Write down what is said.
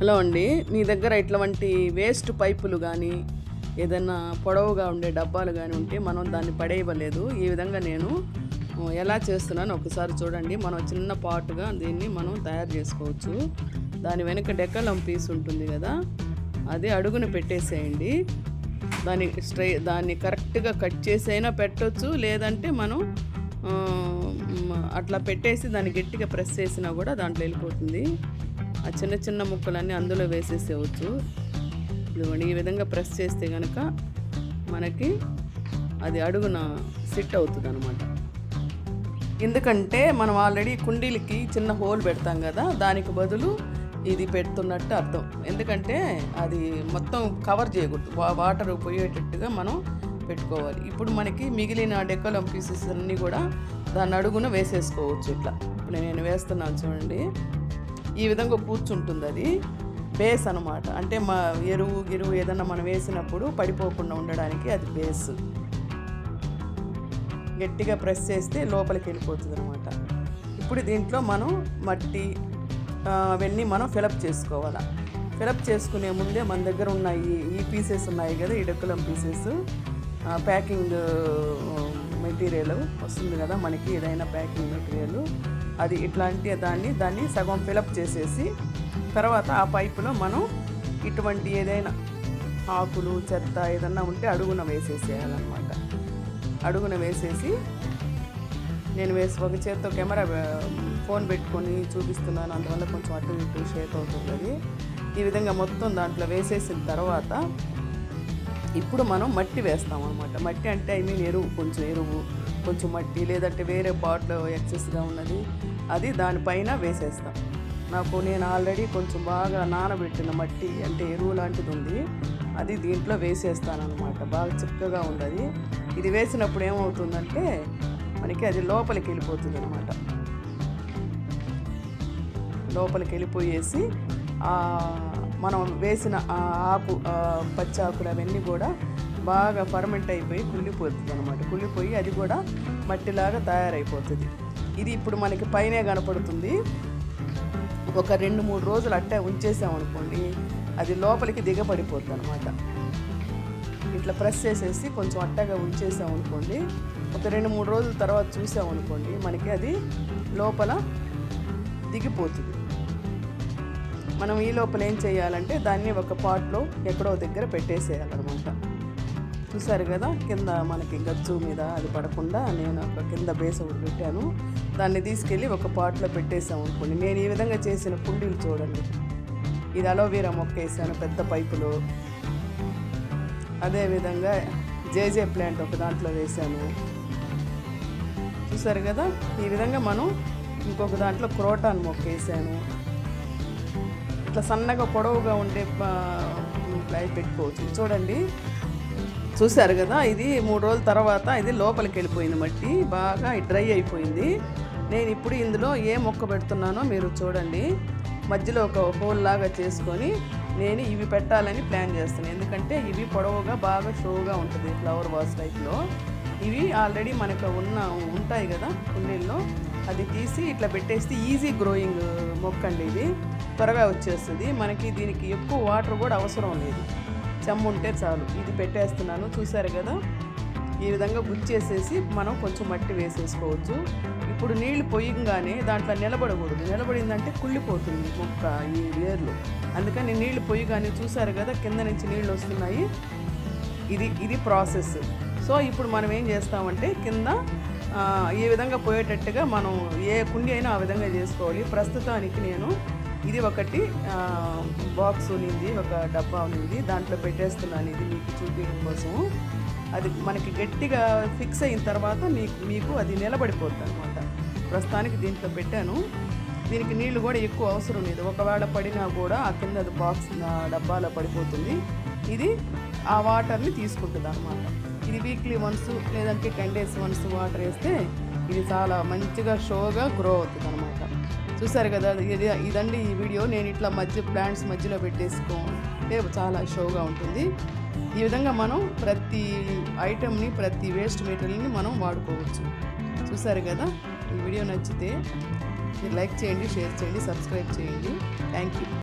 Hello అండి. మీ దగ్గర ఇట్లాంటి వేస్ట్ పైపులు కానీ ఏదైనా పొడవుగా ఉండే డబ్బాలు కానీ ఉంటే మనం దాన్ని పడేయవలేదు. ఈ విధంగా నేను ఎలా చేస్తున్నాను ఒకసారి చూడండి. మనం చిన్న పాటుగా దీన్ని మనం తయారు చేసుకోవచ్చు. దాని వెనుక డెక్కలం పీస్ ఉంటుంది కదా అది అడుగున పెట్టేసేయండి. దాన్ని స్ట్రై దాన్ని కరెక్ట్గా కట్ చేసైనా పెట్టవచ్చు లేదంటే మనం అట్లా పెట్టేసి దాన్ని గట్టిగా ప్రెస్ చేసినా కూడా దాంట్లో వెళ్ళిపోతుంది. ఆ చిన్న చిన్న ముక్కలన్నీ అందులో వేసేసేయచ్చు. ఇదిగోండి ఈ విధంగా ప్రెస్ చేస్తే కనుక మనకి అది అడుగున సిట్ అవుతుంది అనమాట ఎందుకంటే మనం ఆల్రెడీ కుండీలకి చిన్న హోల్ పెడతాం కదా దానికి బదులు ఇది పెడుతున్నట్టు అర్థం. ఎందుకంటే అది మొత్తం కవర్ చేయకూడదు వా- వాటర్ పోయేటట్టుగా మనం పెట్టుకోవాలి. ఇప్పుడు మనకి మిగిలిన డెక్కలం పీసెస్ అన్నీ కూడా దాన్ని అడుగున వేసేసుకోవచ్చు ఇట్లా. ఇప్పుడు నేను వేస్తున్నాను చూడండి. ఈ విధంగా కూర్చుంటుంది అది బేస్ అనమాట అంటే మా ఎరువు గిరువు ఏదన్నా మనం వేసినప్పుడు పడిపోకుండా ఉండడానికి అది బేస్. గట్టిగా ప్రెస్ చేస్తే లోపలికి వెళ్ళిపోతుంది అనమాట ఇప్పుడు దీంట్లో మనం మట్టి అవన్నీ మనం ఫిలప్ చేసుకోవాలి. ఫిలప్ చేసుకునే ముందే మన దగ్గర ఉన్న ఈ ఈ పీసెస్ ఉన్నాయి కదా ఈ డెక్కులం పీసెస్ ప్యాకింగ్ మెటీరియల్ వస్తుంది కదా మనకి ఏదైనా ప్యాకింగ్ మెటీరియల్. అది ఇట్లాంటి దాన్ని దాన్ని సగం ఫిలప్ చేసేసి తర్వాత ఆ పైపులో మనం ఇటువంటి ఏదైనా ఆకులు చెత్త ఏదన్నా ఉంటే అడుగున వేసేసేయాలన్నమాట. అడుగున వేసేసి నేను వేసి ఒక చేత్తో కెమెరా ఫోన్ పెట్టుకొని చూపిస్తున్నాను అందువల్ల కొంచెం అటు ఇటు షేక్ అవుతుంది ఈ విధంగా మొత్తం దాంట్లో వేసేసిన తర్వాత ఇప్పుడు మనం మట్టి వేస్తాం అనమాట మట్టి అంటే ఐ మీన్ ఎరువు కొంచెం ఎరువు కొంచెం మట్టి లేదంటే వేరే పాట్లో ఎక్సెస్గా ఉన్నది అది దానిపైన వేసేస్తాం. నాకు నేను ఆల్రెడీ కొంచెం బాగా నానబెట్టిన మట్టి అంటే ఎరువు లాంటిది ఉంది అది దీంట్లో వేసేస్తాను అనమాట బాగా చిక్కగా ఉన్నది. ఇది వేసినప్పుడు ఏమవుతుందంటే మనకి అది లోపలికి వెళ్ళిపోతుంది అనమాట లోపలికి వెళ్ళిపోయేసి మనం వేసిన ఆ ఆకు పచ్చాకులు పచ్చి అవన్నీ కూడా బాగా ఫర్మెంట్ అయిపోయి కుళ్ళిపోతుంది అనమాట కుళ్ళిపోయి అది కూడా మట్టిలాగా తయారైపోతుంది. ఇది ఇప్పుడు మనకి పైనే కనపడుతుంది. ఒక రెండు మూడు రోజులు అట్టే ఉంచేసామనుకోండి అది లోపలికి దిగబడిపోతుంది అనమాట ఇట్లా ప్రెస్ చేసేసి కొంచెం అట్టగా ఉంచేసామనుకోండి ఒక రెండు మూడు రోజుల తర్వాత చూసామనుకోండి మనకి అది లోపల దిగిపోతుంది. మనం ఈ లోపల ఏం చేయాలంటే దాన్ని ఒక పాట్లో ఎక్కడో దగ్గర పెట్టేసేయాలన్నమాట. చూసారు కదా కింద మనకి గచ్చు మీద అది పడకుండా నేను ఒక కింద బేస్ ఒకటి పెట్టాను. దాన్ని తీసుకెళ్ళి ఒక పాట్లో పెట్టేసాం అనుకోండి. నేను ఈ విధంగా చేసిన కుండీలు చూడండి. ఇది అలోవీరా మొక్క వేసాను పెద్ద పైపులో. అదేవిధంగా జేజే ప్లాంట్ ఒక దాంట్లో వేసాను. చూసారు కదా ఈ విధంగా మనం ఇంకొక దాంట్లో క్రోటాన్ మొక్క వేసాను. ఇట్లా సన్నగా పొడవుగా ఉండే ప్లై పెట్టుకోవచ్చు. చూడండి. చూశారు కదా ఇది మూడు రోజుల తర్వాత ఇది లోపలికి వెళ్ళిపోయింది మట్టి బాగా డ్రై అయిపోయింది. నేను ఇప్పుడు ఇందులో ఏ మొక్క పెడుతున్నానో మీరు చూడండి. మధ్యలో ఒక హోల్ లాగా చేసుకొని నేను ఇవి పెట్టాలని ప్లాన్ చేస్తాను ఎందుకంటే ఇవి పొడవుగా బాగా షోగా ఉంటుంది ఫ్లవర్ వాస్ టైప్లో. ఇవి ఆల్రెడీ మనకు ఉన్న ఉంటాయి కదా కుండీల్లో. అది తీసి ఇట్లా పెట్టేస్తే ఈజీ గ్రోయింగ్ మొక్క అండి ఇది. త్వరగా వచ్చేస్తుంది. మనకి దీనికి ఎక్కువ వాటర్ కూడా అవసరం లేదు. చెమ్మ ఉంటే చాలు. ఇది పెట్టేస్తున్నాను. చూసారు కదా? ఈ విధంగా గుచ్చేసేసి మనం కొంచెం మట్టి వేసేసుకోవచ్చు. ఇప్పుడు నీళ్ళు పొయ్యంగానే దాంట్లో నిలబడకూడదు. నిలబడిందంటే కుళ్ళిపోతుంది మొక్క ఈ వేర్లు అందుకని నీళ్ళు పొయ్యగానే చూసారు కదా? కింద నుంచి నీళ్ళు వస్తున్నాయి. ఇది ఇది ప్రాసెస్. సో ఇప్పుడు మనం ఏం చేస్తామంటే కింద ఏ ఈ విధంగా పోయేటట్టుగా మనం ఏ కుండి అయినా ఆ విధంగా చేసుకోవాలి. ప్రస్తుతానికి నేను ఇది ఒకటి బాక్స్ ఉనింది ఒక డబ్బా ఉనింది దాంట్లో పెట్టేస్తున్నాను ఇది మీకు చూపించడం కోసం. అది మనకి గట్టిగా ఫిక్స్ అయిన తర్వాత మీకు మీకు అది నిలబడిపోతుంది అనమాట ప్రస్తుతానికి దీంట్లో పెట్టాను. దీనికి నీళ్ళు కూడా ఎక్కువ అవసరం లేదు. ఒకవేళ పడినా కూడా ఆ కింద అది బాక్స్ డబ్బాలో పడిపోతుంది. ఇది ఆ వాటర్ని తీసుకుంటుంది అనమాట ఇది వీక్లీ వన్స్ లేదంటే టెన్ డేస్ వన్స్ వాటర్ వేస్తే ఇది చాలా మంచిగా షోగా గ్రో అవుతుంది అనమాట చూసారు కదా ఇది ఇదండి ఈ వీడియో. నేను ఇట్లా మధ్య బ్రాండ్స్ మధ్యలో పెట్టేసుకుంటే చాలా షోగా ఉంటుంది. ఈ విధంగా మనం ప్రతి ఐటెంని ప్రతి వేస్ట్ మెటీరియల్ని మనం వాడుకోవచ్చు. చూసారు కదా ఈ వీడియో నచ్చితే మీరు లైక్ చేయండి షేర్ చేయండి సబ్స్క్రైబ్ చేయండి. Thank you